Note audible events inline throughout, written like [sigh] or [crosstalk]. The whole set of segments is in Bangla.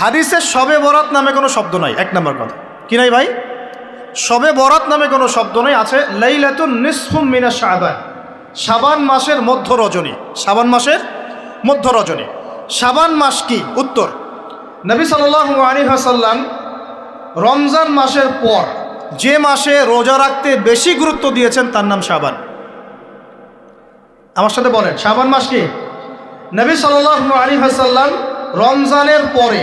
হাদিসের সবে বরাত নামে কোনো শব্দ নাই, এক নম্বর কথা। কি নাই ভাই? সবে বরাত নামে কোনো শব্দ নেই, আছে লাইলাতুন নিসফুম শাবান। মাসের মধ্য রজনী। শাবান মাসের মধ্য রজনী। সাবান মাস কি? উত্তর। নবী সাল্লাল্লাহু আলাইহি ওয়াসাল্লাম রমজান মাসের পর যে মাসে রোজা রাখতে বেশি গুরুত্ব দিয়েছেন, তার নাম সাবান আমার সাথে বলেন, শাবান মাস কি? নবী সাল্লাল্লাহু আলাইহি ওয়াসাল্লাম রমজানের পরে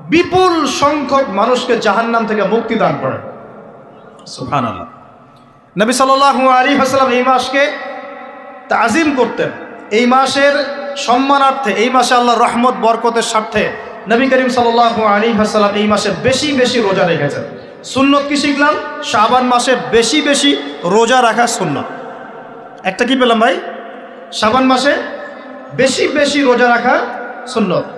বিপুল সংখ্যক মানুষকে জাহান্নাম থেকে মুক্তি দান করেন সুহান আল্লাহ নবী সাল্লাল্লাহু আলী হাসলাম এই মাসকে তাজিম করতেন। এই মাসের সম্মানার্থে এই মাসে আল্লাহর রহমত বরকতের স্বার্থে নবী করিম সাল্লাল্লাহু আলী হাসলাম এই মাসে বেশি বেশি রোজা রেখেছেন। সুন্নত কি শিখলাম? শাবান মাসে বেশি বেশি রোজা রাখা সুন্নত। একটা কি পেলাম ভাই? শাবান মাসে বেশি বেশি রোজা রাখা সুন্নত।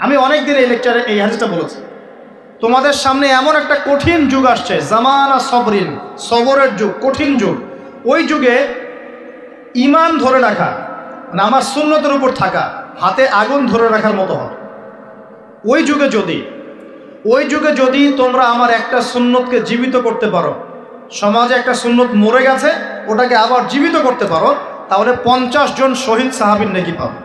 আমি অনেক দিন এই লেকচারে এই হাদিসটা বলেছি। তোমাদের সামনে এমন একটা কঠিন যুগ আসছে, জামানা সবরিন, সবরের যুগ, কঠিন যুগ। ওই যুগে ইমান ধরে রাখা মানে আমার সুন্নতের উপর থাকা, হাতে আগুন ধরে রাখার মতো হয়। ওই যুগে যদি, ওই যুগে যদি তোমরা আমার একটা সুন্নতকে জীবিত করতে পারো, সমাজে একটা সুন্নত মরে গেছে, ওটাকে আবার জীবিত করতে পারো, তাহলে পঞ্চাশ জন শহীদ সাহাবিন নাকি পাবো।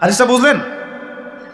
হাদিসটা বুঝলেন?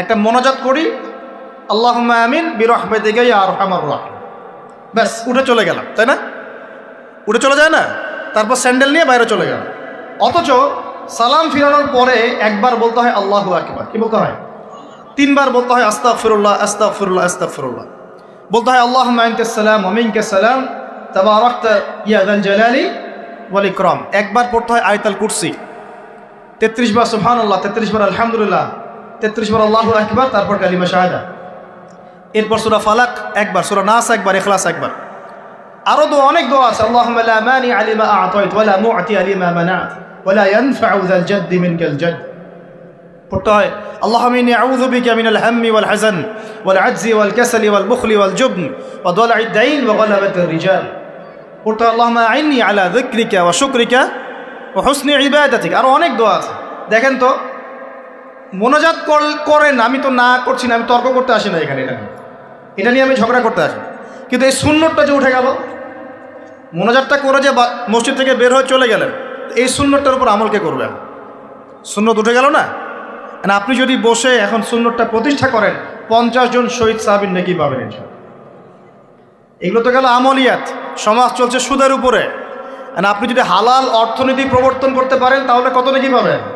একটা মোনাজাত করি আল্লাহ আমিন বিরহমেদিকে আর আমার রাহিম। ব্যাস, উঠে চলে গেলাম, তাই না? উঠে চলে যায় না? তারপর স্যান্ডেল নিয়ে বাইরে চলে গেল অথচ সালাম ফিরানোর পরে একবার বলতে হয়, আল্লাহ আকবার। কি বলতে হয়? তিনবার বলতে হয় আস্তা ফিরুল্লাহ আস্তা ফিরুল্লাহ আস্তা ফিরুল্লাহ বলতে হয় আল্লাহ সালাম অমিনকে সালাম তাবা রক্ত ইয়াদাল জালালি ওয়াল ইকরাম। একবার পড়তে হয় আয়তাল কুরসি। তেত্রিশ বার সুহান আল্লাহ তেত্রিশ বার, আলহামদুলিল্লাহ। তেত্রিশ বার আল্লাহ একবার তারপর কালিমা শাহাদা। এরপর সুরা ফালাক, একবার। সুরা নাস, একবার। এখলাস একবার। আরও দো অনেক দোয়া আছে। আল্লাহুম্মা লা মানি আলিমা আ'তাইত, ওয়া লা মু'তি আলিমা মানাত, ওয়া লা ইয়ানফা'ু যাল জাদ মিনকাল জাদ পড়তে হয় আল্লাহুম্মা ইন্নী আউযু বিকা মিনাল হাম্মি ওয়াল হাযান, ওয়াল আজজি ওয়াল কাসালি ওয়াল বুখলি ওয়াল জুবন, ওয়া দালা'id দাইন ওয়া গালাবাতির রিজাল পড়তে হয়, আল্লাহুম্মা আইন্নি আলা যিকরিকা ওয়া শুকরিকা ওয়া হুসনি ইবাদাতিক। আরও অনেক দোয়া আছে। দেখেন তো মোনাজাত কর- করেন, আমি তো না করছি না, আমি তর্ক করতে আসি না এখানে এটা। এটা নিয়ে আমি ঝগড়া করতে আসি। কিন্তু এই শূন্যটা যে উঠে গেল, মোনাজাতটা করে যে মসজিদ থেকে বের হয়ে চলে গেলেন, এই শূন্যটার উপর আমল কে করবে? এখন? উঠে গেল না? না আপনি যদি বসে এখন শূন্যটা প্রতিষ্ঠা করেন, পঞ্চাশ জন শহীদ সাহাবিন নাকি পাবেন এগুলো তো গেল আমলিয়াত। সমাজ চলছে সুদের উপরে। আর আপনি যদি হালাল অর্থনীতি প্রবর্তন করতে পারেন, তাহলে কত নাকি পাবেন?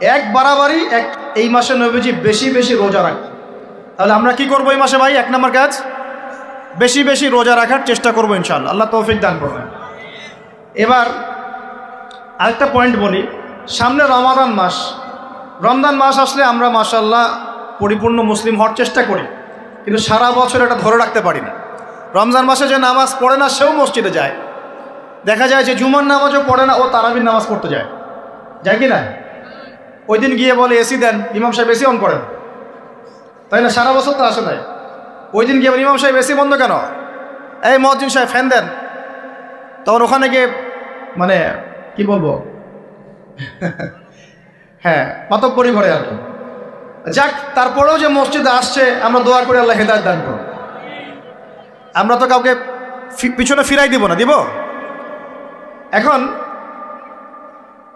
এক বাড়াবাড়ি, এক, এই মাসে নবীজি বেশি বেশি রোজা রাখ তাহলে আমরা কি করব এই মাসে ভাই? এক নম্বর কাজ? বেশি বেশি রোজা রাখার চেষ্টা করব ইনশাল্লাহ আল্লাহ তৌফিক দান করবেন এবার আরেকটা পয়েন্ট বলি। সামনে রমাদান মাস। রমজান মাস আসলে আমরা মাসাল্লাহ পরিপূর্ণ মুসলিম হওয়ার চেষ্টা করি। কিন্তু সারা বছর এটা ধরে রাখতে পারি না। রমজান মাসে যে নামাজ পড়ে না, সেও মসজিদে যায়। দেখা যায় যে জুমার নামাজও পড়ে না, ও তারাবির নামাজ পড়তে যায়। যায় কি না? ওই দিন গিয়ে বলে এসি দেন ইমাম সাহেব এসি অন করেন। তাই না? সারা বছর তো আসে নাই। ওই দিন গিয়ে বলে, ইমাম সাহেব এসি বন্ধ কেন? এই মহাজিন সাহেব ফ্যান দেন। তখন ওখানে গিয়ে মানে কি বলব? [laughs] হ্যাঁ মাতব্বরি ঘরে আর কি। যাক তারপরেও যে মসজিদে আসছে আমরা দোয়া করে আল্লাহ হেদায়ত দান করুন আমরা তো কাউকে পিছনে ফিরাই দিব না দিব? এখন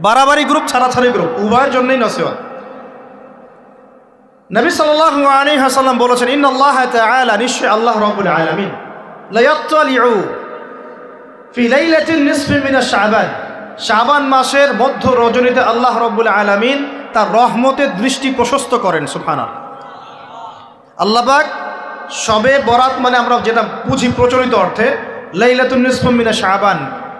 বাড়াবাড়ি গ্রুপ ছাড়াছাড়ি গ্রুপ উভয়ের জন্যই নসিহত। নবী সাল্লাল্লাহু আলাইহি ওয়াসাল্লাম বলেছেন ইন আল্লাহ নিশ্চয় আল্লাহ রাব্বুল আলামিন। মিন শাবান। মাসের মধ্য রজনীতে আল্লাহ রাব্বুল আলামিন তার রহমতের দৃষ্টি প্রশস্ত করেন, সুবহানাল্লাহ। আল্লাহ সবে বরাত মানে আমরা যেটা বুঝি প্রচলিত অর্থে, লাইলাতুন নিসফি শাবান।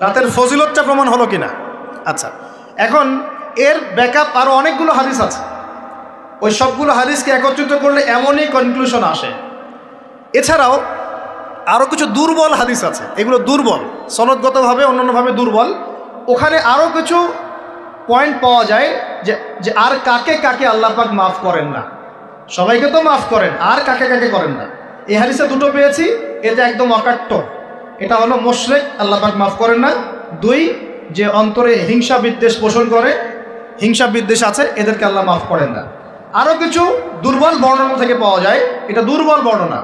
রাতের ফজিলতটা প্রমাণ হলো কিনা? আচ্ছা এখন এর ব্যাকআপ আরও অনেকগুলো হাদিস আছে। ওই সবগুলো হাদিসকে একত্রিত করলে এমনই কনক্লুশন আসে। এছাড়াও আরও কিছু দুর্বল হাদিস আছে। এগুলো দুর্বল, সনদগতভাবে, অন্যান্যভাবে দুর্বল। ওখানে আরও কিছু পয়েন্ট পাওয়া যায় যে যে আর কাকে কাকে আল্লাহ পাক মাফ করেন না। সবাইকে তো মাফ করেন, আর কাকে কাকে করেন না। এই হাদিসে দুটো পেয়েছি, এটা একদম অকাট্য। এটা হলো মোশরেক, আল্লাহ পাক মাফ করেন না। দুই, যে অন্তরে হিংসা বিদ্বেষ পোষণ করে, হিংসা বিদ্বেষ আছে, এদেরকে আল্লাহ মাফ করেন না। আরও কিছু দুর্বল বর্ণনা থেকে পাওয়া যায়। এটা দুর্বল বর্ণনা,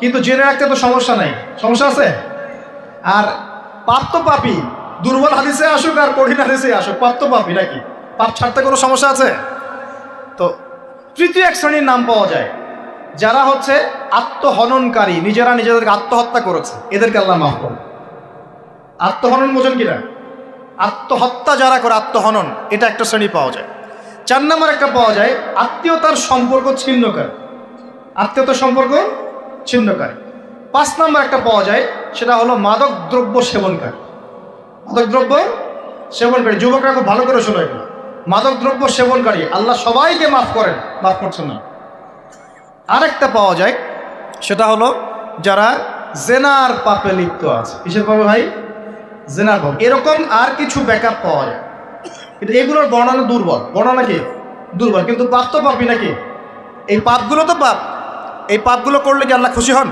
কিন্তু জেনে রাখতে তো সমস্যা নাই। সমস্যা আছে? আর পাপ পাপি, দুর্বল হাদিসে আসুক আর কঠিন হাদিসে আসুক তো পাপি নাকি? পাপ ছাড়তে কোনো সমস্যা আছে? তো তৃতীয় এক শ্রেণির নাম পাওয়া যায়। যারা হচ্ছে আত্মহননকারী, নিজেরা নিজেদেরকে আত্মহত্যা করেছে, এদেরকে আল্লাহ মাফ করবে আত্মহনন বোঝেন কিনা? আত্মহত্যা যারা করে, আত্মহনন, এটা একটা শ্রেণি পাওয়া যায়। চার নম্বর একটা পাওয়া যায়, আত্মীয়তার সম্পর্ক ছিন্নকারী। আত্মীয়তার সম্পর্ক ছিন্নকারী। পাঁচ নম্বর একটা পাওয়া যায়, সেটা হলো মাদক দ্রব্য সেবনকারী। মাদক দ্রব্য সেবনকারী, যুবকরা খুব ভালো করে শোনো এগুলো। মাদক দ্রব্য সেবনকারী, আল্লাহ সবাইকে মাফ করেন, মাফ করছেন না। আরেকটা পাওয়া যায়, সেটা হলো যারা জেনার পাপে লিপ্ত আছে। কিসের পাবে ভাই? জেনার পাপ। এরকম আর কিছু ব্যাকআপ পাওয়া যায়। কিন্তু এগুলোর বর্ণনা দুর্বল। বর্ণনা কি? দুর্বল। কিন্তু পাপ তো পাপি নাকি? এই পাপগুলো তো পাপ। এই পাপগুলো করলে কি আল্লাহ খুশি হন?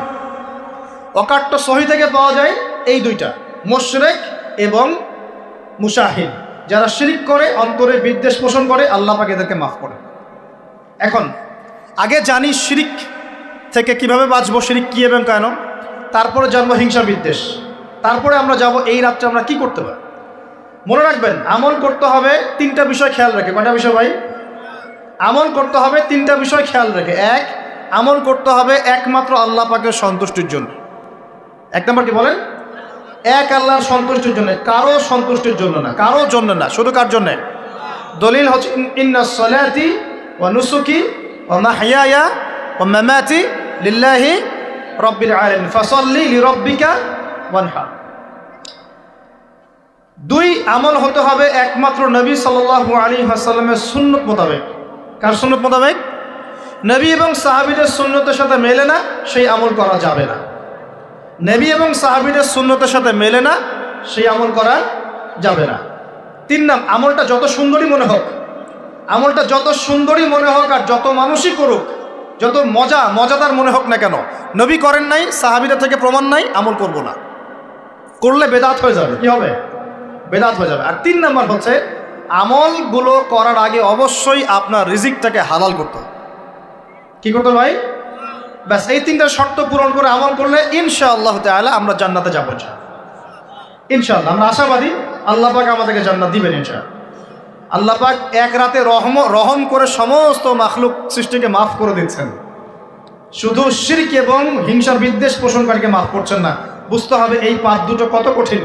অকাট্য সহি থেকে পাওয়া যায় এই দুইটা। মোশরেক এবং মুসাহিদ যারা শিরিক করে, অন্তরে বিদ্বেষ পোষণ করে, আল্লাহ পাকে এদেরকে মাফ করে এখন আগে জানি শিরিক থেকে কীভাবে বাঁচবো, শিরিক কী এবং কেন। তারপরে জন্ম হিংসা বিদ্বেষ। তারপরে আমরা যাব এই রাত্রে আমরা কি করতে পারি। মনে রাখবেন, আমল করতে হবে তিনটা বিষয় খেয়াল রেখে। কয়টা বিষয় ভাই? আমল করতে হবে তিনটা বিষয় খেয়াল রেখে। এক, আমল করতে হবে একমাত্র আল্লাহ পাকের সন্তুষ্টির জন্য। এক নম্বর কি বলেন? এক আল্লাহর সন্তুষ্টির জন্য, কারও সন্তুষ্টির জন্য না, কারও জন্য না, শুধু কার জন্যে? দলিল হচ্ছে ইন্না সলাতি ও নুসুকি দুই আমল হতে হবে একমাত্র নবী সাল্লাল্লাহু আলী হাসাল্লামের সুন্নত মোতাবেক। কার সুন্নত মোতাবেক? নবী এবং সাহাবিদের সুন্নতের সাথে মেলে না, সেই আমল করা যাবে না। নবী এবং সাহাবিদের সুন্নতের সাথে মেলে না, সেই আমল করা যাবে না। তিন নাম, আমলটা যত সুন্দরই মনে হোক আমলটা যত সুন্দরী মনে হোক আর যত মানুষই করুক, যত মজা, মজাদার মনে হোক না কেন, নবী করেন নাই, সাহাবিদের থেকে প্রমাণ নাই, আমল করব না। করলে বেদাত হয়ে যাবে, কি হবে? বেদাত হয়ে যাবে। আর তিন নাম্বার হচ্ছে, আমলগুলো করার আগে অবশ্যই আপনার রিজিকটাকে হালাল করতে হবে। কি করতে ভাই? ব্যাস, এই তিনটা শর্ত পূরণ করে আমল করলে ইনশা আল্লাহ তালা আমরা জান্নাতে যাব, ইনশাআল্লাহ। আমরা আশাবাদী, আল্লাহ পাক আমাদেরকে জান্নাত দিবেন ইনশা আল্লাহ পাক এক রাতে রহম রহম করে সমস্ত মাখলুক সৃষ্টিকে মাফ করে দিচ্ছেন। শুধু শিরক এবং হিংসার বিদ্বেষ পোষণকারীকে মাফ করছেন না, বুঝতে হবে এই পাপ দুটো কত কঠিন।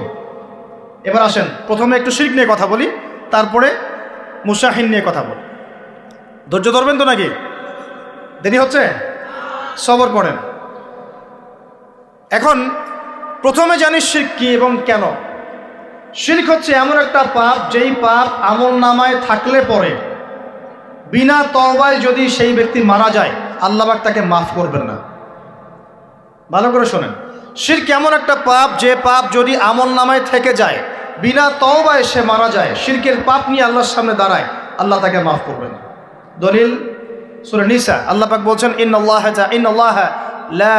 এবার আসেন, প্রথমে একটু শিরক নিয়ে কথা বলি, তারপরে মুসাহিন নিয়ে কথা বলি। ধৈর্য ধরবেন তো নাকি? দেরি হচ্ছে? সবর করেন এখন প্রথমে জানিস শির্ক কি এবং কেন। শির্ক হচ্ছে এমন একটা পাপ যেই পাপ আমল নামায় থাকলে পরে, বিনা তওবায় যদি সেই ব্যক্তি মারা যায় আল্লাহবাক তাকে মাফ করবেন না। ভালো করে শোনেন। শির্ক এমন একটা পাপ যে পাপ যদি আমল নামায় থেকে যায়, বিনা তওবায় সে মারা যায়, শিরকের পাপ নিয়ে আল্লাহর সামনে দাঁড়ায়, আল্লাহ তাকে মাফ করবেন দলিল সুরে নিসা, আল্লাহ পাক বলছেন ইন আল্লাহ ইন আল্লাহ লা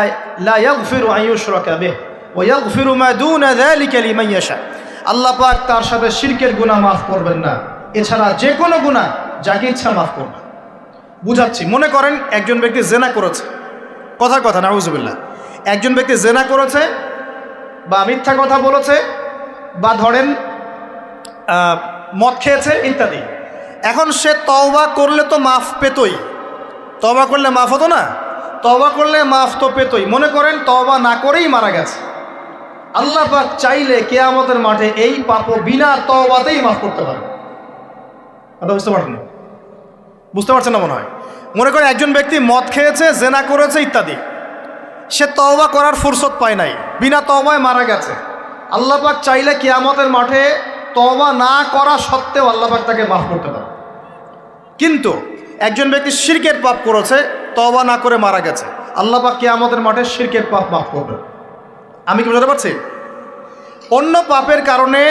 লা ইয়াগফিরু আন ইউশরাকা বিহি, ওয়া ইয়াগফিরু মা দুনা যালিকা লিমান ইয়াশা। আল্লাহ পাক তার সাথে শিরকের গুনাহ মাফ করবেন না। এছাড়া যে কোনো গুনাহ যাকে ইচ্ছা মাফ করবেন। বুঝাচ্ছি, মনে করেন একজন ব্যক্তি জেনা করেছে। কথার কথা না নাউজুবিল্লাহ। একজন ব্যক্তি জেনা করেছে বা মিথ্যা কথা বলেছে বা ধরেন মদ খেয়েছে ইত্যাদি। এখন সে তওবা করলে তো মাফ পেতই। তবা করলে মাফ হতো না? তবা করলে মাফ তো পেতই। মনে করেন তবা না করেই মারা গেছে। আল্লাহ পাক চাইলে কেয়ামতের মাঠে এই পাপ বিনা তওবাতেই মাফ করতে পারে। কথা বুঝতে পারছেন? বুঝতে পারছেন না মনে হয়? মনে করেন একজন ব্যক্তি মদ খেয়েছে, জেনা করেছে ইত্যাদি। সে তওবা করার ফুরসত পায় নাই, বিনা তওবায় মারা গেছে। আল্লাহ পাক চাইলে কিয়ামতের মাঠে তওবা না করা সত্ত্বেও আল্লাহ পাক তাকে মাফ করতে পারে। কিন্তু একজন ব্যক্তি শিরকের পাপ করেছে, তওবা না করে মারা গেছে, আল্লাহ পাক কিয়ামতের মাঠে শিরকের পাপ মাফ করবে আমি কি বুঝতে পারছি? অন্য পাপের কারণে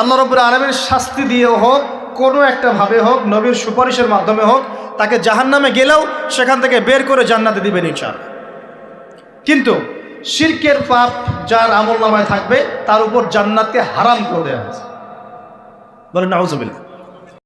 আল্লাহ রব্বুর আলমের শাস্তি দিয়ে হোক, কোনো একটা ভাবে হোক, নবীর সুপারিশের মাধ্যমে হোক, তাকে জাহান্নামে গেলেও সেখান থেকে বের করে জান্নাতে দিবেন ইনশাআল্লাহ। কিন্তু শিরকের পাপ যার আমল নামায় থাকবে, তার উপর জান্নাতকে হারাম করে দেওয়া হয়েছে। বলেন, নাউজুবিল্লাহ।